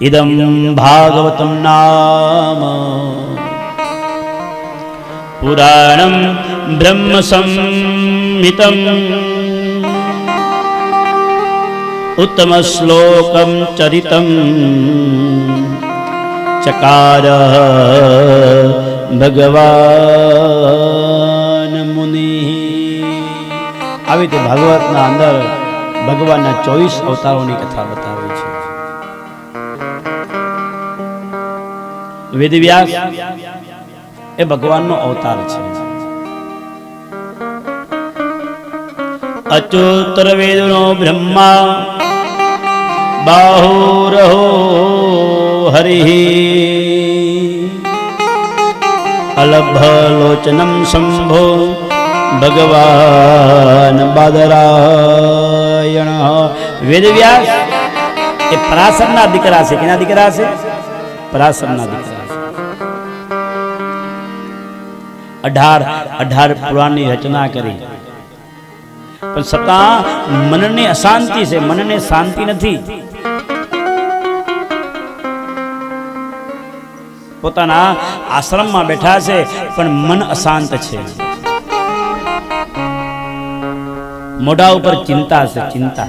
ઇદમ ભાગવતમ નામ પુરાણમ બ્રહ્મ સંહિતમ ઉત્તમ શ્લોકમ ચરિતમ ચકાર ભગવાન મુનિ આવી રીતે ભાગવતના અંદર ભગવાનના ચોવીસ અવતારોની કથા બતાવે છે. વેદવ્યાસ એ ભગવાનનો અવતાર છે. અચોતર વેદનો બ્રહ્મા બાહુરહો હરિ. અલભલોચનમ શંભો ભગવાન બાદરાયણ. વેદવ્યાસ એ પરાશરના દીકરા છે. કેના દીકરા છે? પરાશરના દીકરા. અઢાર અઢાર પુરાણની રચના કરી. પણ છતાં મનને અશાંતિ છે, મનને શાંતિ નથી. પોતાના આશ્રમમાં બેઠા છે, પણ મન અશાંત છે. મોઢા ઉપર ચિંતા છે, ચિંતા.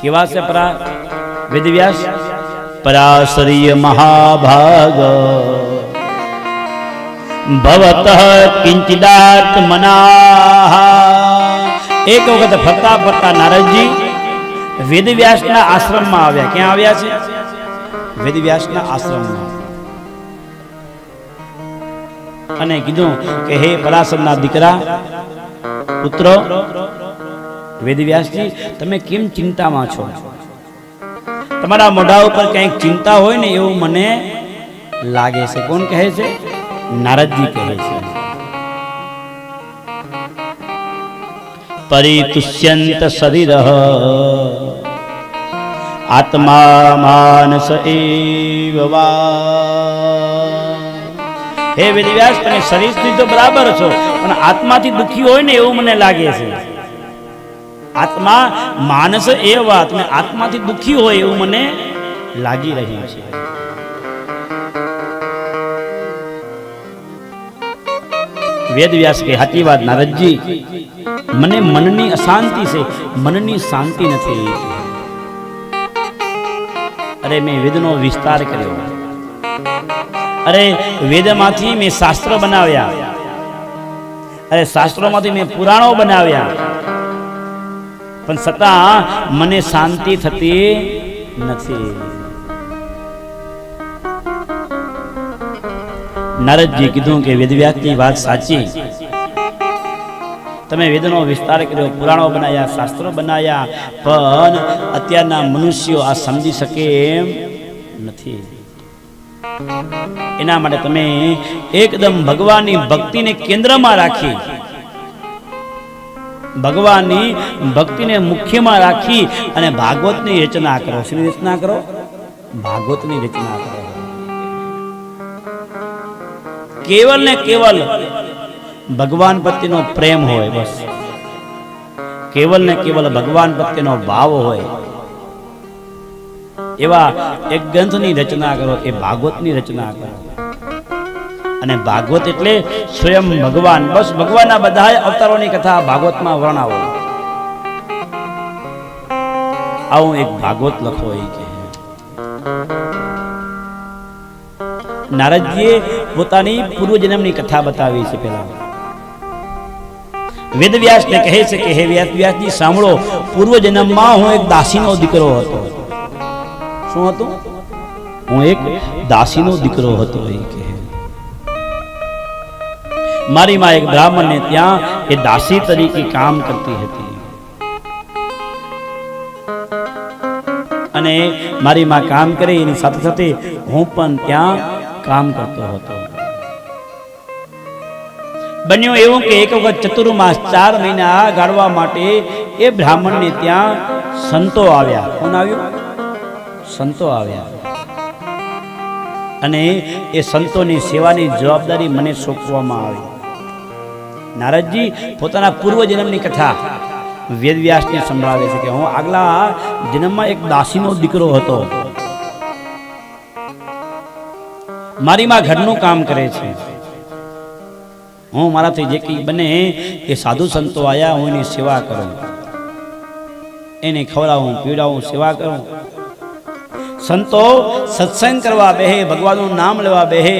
કેવા છે પરા વેદવ્યાસ? પરાશરીય મહાભાગ. ભવત કિંચિદાત મના એક વખત ફરતા ફરતા નારદજી વેદવ્યાસના આશ્રમમાં આવ્યા ક્યાં આવ્યા છે વેદવ્યાસના આશ્રમમાં અને કીધું કે, હે પરાશરના દીકરા, પુત્રો, વેદવ્યાસજી, તમે કેમ ચિંતામાં છો? તમારા મોઢા ઉપર કંઈક ચિંતા હોય ને એવું મને લાગે છે. કોણ કહે છે? નારદજી કહે છે. પરિતુષ્યંત શરીર. આત્મા માનસ એવ હે વેદવ્યાસ, તમે શરીરથી તો બરાબર છો, પણ આત્માથી દુખી હોય ને એવું મને લાગે છે. આત્મા માનસ એ વાત તમે આત્માથી દુખી હોય એવું મને લાગી રહ્યું છે. વેદવ્યાસ કે સાચી વાત, નારદજી. મને મનની અશાંતિ છે, મનની શાંતિ નથી. અરે, મેં વેદનો વિસ્તાર કર્યો. અરે, વેદમાંથી મેં શાસ્ત્ર બનાવ્યા. અરે, શાસ્ત્રોમાંથી મેં પુરાણો બનાવ્યા. પણ છતાં મને શાંતિ થતી નથી. નારદજી કીધું કે વેદવ્યાસની વાત સાચી. તમે વેદનો વિસ્તાર કર્યો, પુરાણો બનાવ્યા શાસ્ત્રો બનાવ્યા પણ અત્યારના મનુષ્યો આ સમજી શકે એમ નથી. એના માટે તમે એકદમ ભગવાનની ભક્તિને કેન્દ્રમાં રાખી, ભગવાનની ભક્તિને મુખ્યમાં રાખી અને ભાગવતની રચના કરો. શ્રી રચના કરો? ભાગવતની રચના કરો. કેવલ ને કેવલ ભગવાન પ્રત્યેનો પ્રેમ હોય બસ. કેવલ ને કેવલ ભગવાન પ્રત્યેનો ભાવ હોય. એવા એક ગ્રંથની રચના કરો, એ ભાગવતની રચના કરો. અને ભાગવત એટલે સ્વયં ભગવાન. બસ ભગવાનના બધા અવતારોની કથા ભાગવતમાં વર્ણાવો. આવું એક ભાગવત લખો એ કે નારદજીએ પોતાની પૂર્વજન્મની કથા બતાવી છે પેલા વેદવ્યાસને કહે છે કે, હે વ્યાસ સાંભળો, પૂર્વજન્મમાં હું એક દાસીનો દીકરો હતો. શું હતો? હું એક દાસીનો દીકરો હતો, એ કહે. મારી માં એક બ્રાહ્મણને ત્યાં એ દાસી તરીકે કામ કરતી હતી. અને મારી માં કામ કરી, એની સાથે સાથે હું પણ ત્યાં કામ કરતો હતો. બન્યું એવું કે એક વખત ચતુર્માસ ચાર મહિના ગાળવા માટે એ બ્રાહ્મણને ત્યાં સંતો આવ્યા. કોણ આવ્યું? સંતો આવ્યા. અને એ સંતોની સેવાની જવાબદારી મને સોંપવામાં આવી. નારદજી પોતાના પૂર્વ જન્મની કથા વેદવ્યાસને સંભળાવે છે કે હું આગલા જન્મમાં એક દાસીનો દીકરો હતો. મારી માં ઘરનું કામ કરે છે. હું મારાથી જે કંઈ બને એ સાધુ સંતો આવ્યા હું એની સેવા કરું. એને ખવડાવું, પીવડાવું, સેવા કરું. સંતો સત્સંગ કરવા બેહે, ભગવાનનું નામ લેવા બેહે,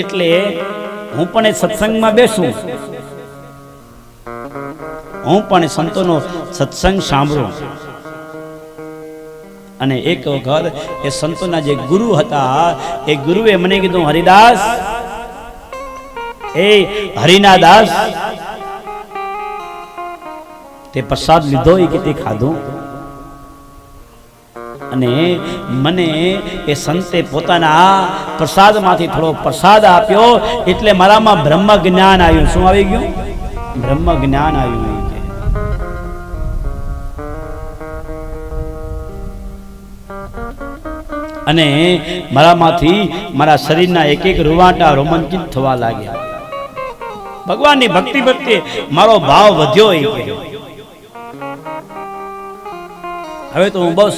એટલે હું પણ એ સત્સંગમાં બેસું. હું પણ સંતોનો સત્સંગ સાંભળું. અને એક વખત એ સંતોના જે ગુરુ હતા, એ ગુરુએ મને કીધું, હરિદાસ એ હરિના દાસ તે પ્રસાદ લીધો એ કે તે ખાધું. અને મને એ સંતે પોતાના પ્રસાદમાંથી થોડો પ્રસાદ આપ્યો એટલે મારામાં બ્રહ્મ જ્ઞાન આવ્યું. શું આવી ગયું? બ્રહ્મ જ્ઞાન આવ્યું અને મારામાંથી મારા શરીરના એક એક રૂવાટા રોમાંચિત થવા લાગ્યા. ભગવાનની ભક્તિ પ્રત્યે મારો ભાવ વધ્યો એ. હવે તો હું બસ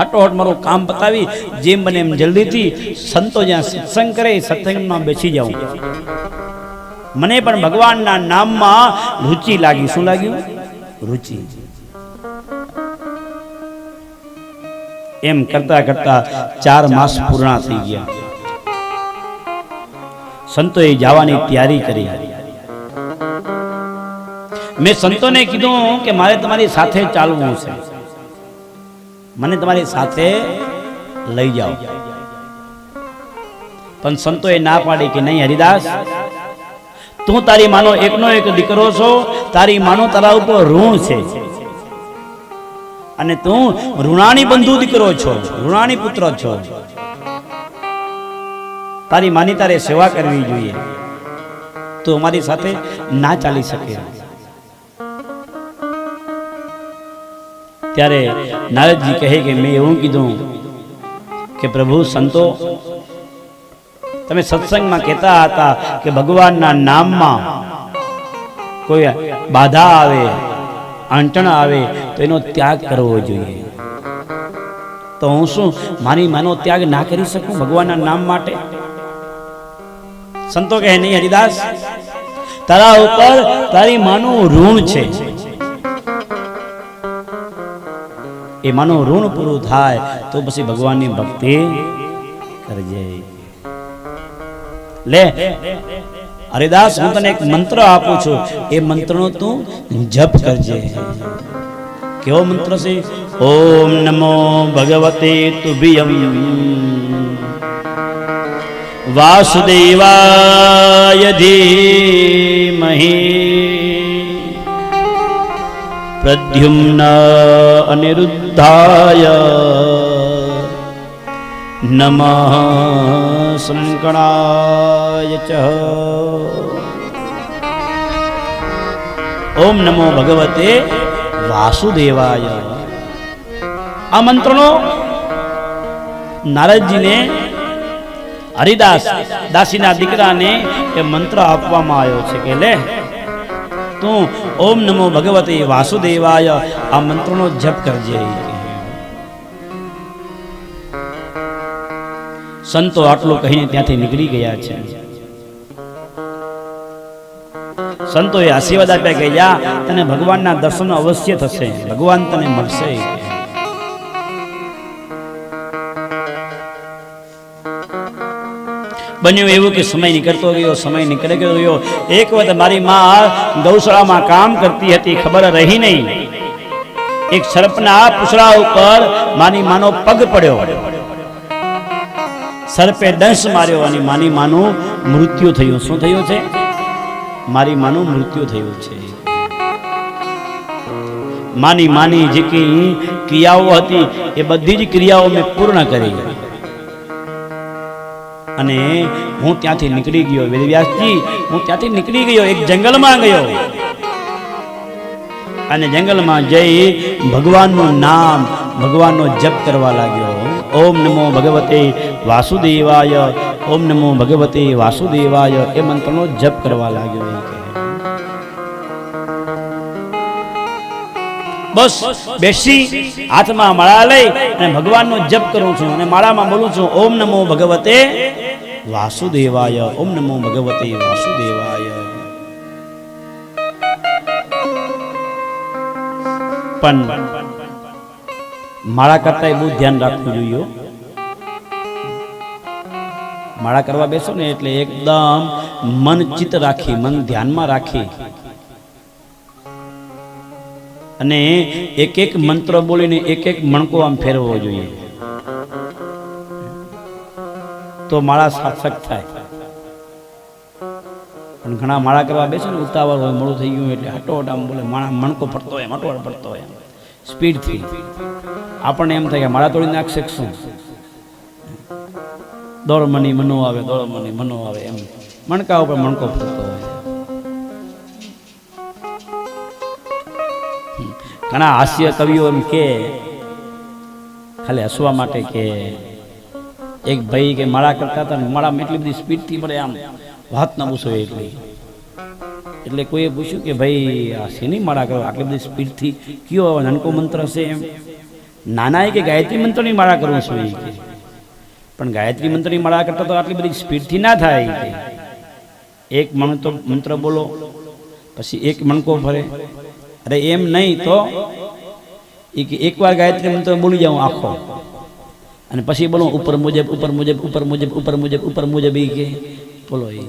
હટોહટ મારું કામ પતાવી, જેમ બને એમ જલ્દીથી સંતો જ્યાં સત્સંગ કરે સત્સંગમાં બેસી જાઉં. મને પણ ભગવાનના નામમાં રુચિ લાગી. શું લાગ્યું? રુચિ. એમ કરતા કરતા ચાર માસ પૂર્ણ થઈ ગયા. સંતોએ જવાની તૈયારી કરી. મેં સંતોને કીધું કે મારે તમારી સાથે ચાલવું છે. મને તમારી સાથે લઈ જાઓ. પણ સંતોએ ના પાડી કે નહીં હરિદાસ, તું તારી માનો એકનો એક દીકરો છો, તારી માનો તારા ઉપર ઋણ છે. અને તું ઋણાની બંધુ દીકરો છો ઋણાની પુત્ર છો. તારી માની તારે સેવા કરવી જોઈએ. તું અમારી સાથે ના ચાલી શકે. ત્યારે નારદજી કહે કે, મેં એવું કીધું કે પ્રભુ સંતો, તમે સત્સંગમાં કહેતા હતા કે ભગવાનના નામમાં કોઈ બાધા આવે, આંટણ આવે, તો એનો ત્યાગ કરવો જોઈએ. તો હું શું, મારી માનો ત્યાગ ના કરી શકું ભગવાનના નામ માટે? સંતો કહે, નહીં હરિદાસ, તારા ઉપર તારી માનું ઋણ છે. એ માનું ઋણ પૂરું થાય તો પછી ભગવાનની ભક્તિ કરજે લે, હરિદાસ, હું તને એક મંત્ર આપું છું. એ મંત્રનો તું જપ કરજે. કેવો મંત્ર છે? ઓમ નમો ભગવતે તુભિયમ. વાસુદેવાય ધીમહિ. પ્રદ્યુમ્ન અનિરુદ્ધાય. નમ સંકણાય ચ. ઓમ નમો ભગવતે વાસુદેવાય. આ મંત્રનો નારદજીને હરિદાસ દાસીના દીકરાને એ મંત્ર આપવામાં આવ્યો છે કે લે, તું ઓમ નમો ભગવતે વાસુદેવાય, આ મંત્રનો જપ કરજે. સંતો આટલું કહીને ત્યાંથી નીકળી ગયા છે. સંતોએ આશીર્વાદ આપ્યા કે જા તને ભગવાનના દર્શન અવશ્ય થશે. ભગવાન તને મળશે. બન્યું એવું કે સમય નીકળતો ગયો સમય નીકળી ગયો એક વખત મારી માં ગૌશાળામાં કામ કરતી હતી, ખબર રહી નહીં. એક સર્પના પૂછડા ઉપર માની માનો પગ પડ્યો. સર્પે દંશ માર્યો અને માની માનું મૃત્યુ થયું. શું થયું છે? મારી માનું મૃત્યુ થયું છે. માની માની જે ક્રિયાઓ હતી, એ બધી જ ક્રિયાઓ મેં પૂર્ણ કરી. અને હું ત્યાંથી નીકળી ગયો વેદવ્યાસજી હું ત્યાંથી નીકળી ગયો, એક જંગલમાં ગયો. અને જંગલમાં જઈ ભગવાનનું નામ, ભગવાનનો જપ કરવા લાગ્યો. ઓમ નમો ભગવતે વાસુદેવાય, ઓમ નમો ભગવતે વાસુદેવાય, એ મંત્રનો જપ કરવા લાગ્યો બસ બેસી, હાથમાં માળા લઈ અને ભગવાનનો જપ કરું છું અને માળામાં બોલું છું, ઓમ નમો ભગવતે વાસુદેવાય, ઓમ નમો ભગવતે વાસુદેવાય. પણ માળા કરતા બહુ ધ્યાન રાખવું જોઈએ માળા કરવા બેસો ને એટલે એકદમ મન ચિત્ત રાખી, મન ધ્યાનમાં રાખી. અને એક એક મંત્ર બોલીને એક એક મણકો આમ ફેરવવો જોઈએ. તો માળા સાર્થક થાય. પણ ઘણા માળા કરવા બેસે ને, ઉતાવળ હોય, મોડું થઈ ગયું એટલે હટોટ આમ બોલે, માળા મણકો ફરતો હોય હટોટ ફરતો હોય. સ્પીડથી. આપણને એમ થાય કે માળા તોડી નાખશે શું? દોડ મની મનો આવે દોડ મની આવે એમ. મણકા ઉપર મણકો ફરતો હોય. ઘણા હાસ્ય કવિઓ એમ કે, ખાલી હસવા માટે કે એક ભાઈ કે માળા કરતા હતા માળામાં એટલી બધી સ્પીડથી મળે આમ વાત ના પૂછો એટલી. એટલે કોઈએ પૂછ્યું કે ભાઈ, આ શેની માળા કરો? આટલી બધી સ્પીડથી કયો નાનકો મંત્ર હશે એમ. નાના કે ગાયત્રી મંત્રની માળા કરવું છું એ પણ ગાયત્રી મંત્રની માળા કરતા તો આટલી બધી સ્પીડથી ના થાય એક મણ તો મંત્ર બોલો, પછી એક મણકો ફરે અરે એમ નહીં તો એ કે એકવાર ગાયત્રી મંત્ર બોલી જાઉં આખો. અને પછી બોલો, ઉપર મુજબ ઉપર મુજબ ઉપર મુજબ ઉપર મુજબ ઉપર મુજબ એ કે. બોલો એ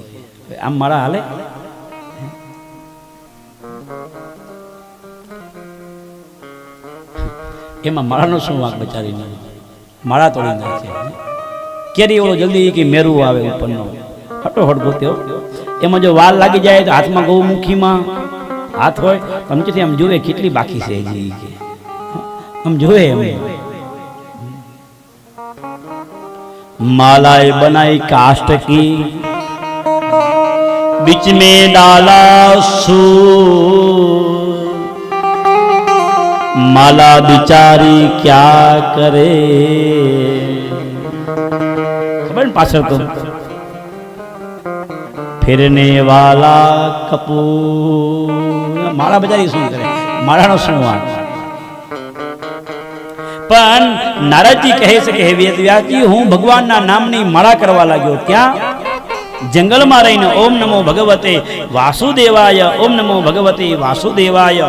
આમ મારા હાલે? એમાં માળાનો શું વાંક બચારીને માળા તોડી નાખે. કેરી ઓલો જલ્દી કે મેરું આવે ઉપરનો. હટોહટ ગોત્યો એમાં જો વાલ લાગી જાય તો હાથમાં ગૌમુખીમાં હાથ હોય તો આમથી આમ જોવે કેટલી બાકી છે આમ જોવે એમ. मालाएं बनाई काष्ट की बीच में डाला सूर माला बिचारी क्या करे ખબર ને પાછળ તો ફિરને વાલા કપૂર માળા બજારી શું કરે માળાનો શું વાંક પણ નારદજી કહે છે કે, હે વેદવ્યાસજી હું ભગવાનના નામની માળા કરવા લાગ્યો ત્યાં? જંગલમાં રહીને ઓમ નમો ભગવતે વાસુદેવાય, ઓમ નમો ભગવતે વાસુદેવાય.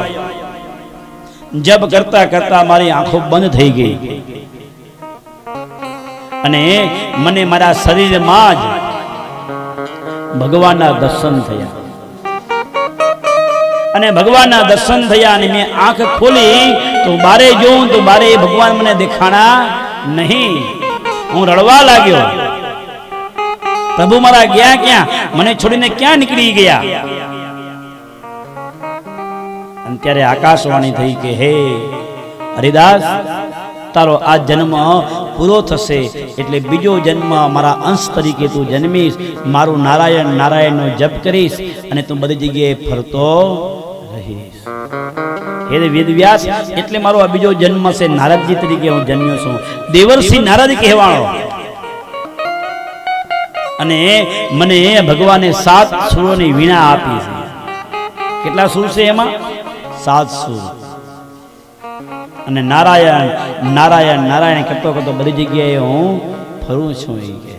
જપ કરતા કરતા મારી આંખો બંધ થઈ ગઈ. અને મને મારા શરીરમાં જ ભગવાનના દર્શન થયા. અને ભગવાનના દર્શન થયા અને મેં આંખ ખોલી, તો બારે જોઉં, તો બારે ભગવાન મને દેખાણા નહીં. હું રડવા લાગ્યો. પ્રભુ મારા ગયા ક્યાં? મને છોડીને ક્યાં નીકળી ગયા? ત્યારે આકાશવાણી થઈ કે, હે હરિદાસ, તારો આ જન્મ પૂરો થશે, એટલે બીજો જન્મ મારા અંશ તરીકે તું જન્મીશ. મારું નારાયણ નારાયણનો જપ કરીશ અને તું બધી જગ્યાએ ફરતો રહીશ. હે વેદવ્યાસ, એટલે મારો આ બીજો જન્મ છે નારદજી તરીકે હું જન્મ્યો છું. દેવરસિંહ નારદ કહેવાળો. અને મને ભગવાને સાત સુરોની વીણા આપી છે. કેટલા સુર છે એમાં? સાત સુર. અને નારાયણ નારાયણ નારાયણ કરતો કરતો બધી જગ્યાએ હું ફરું છું એ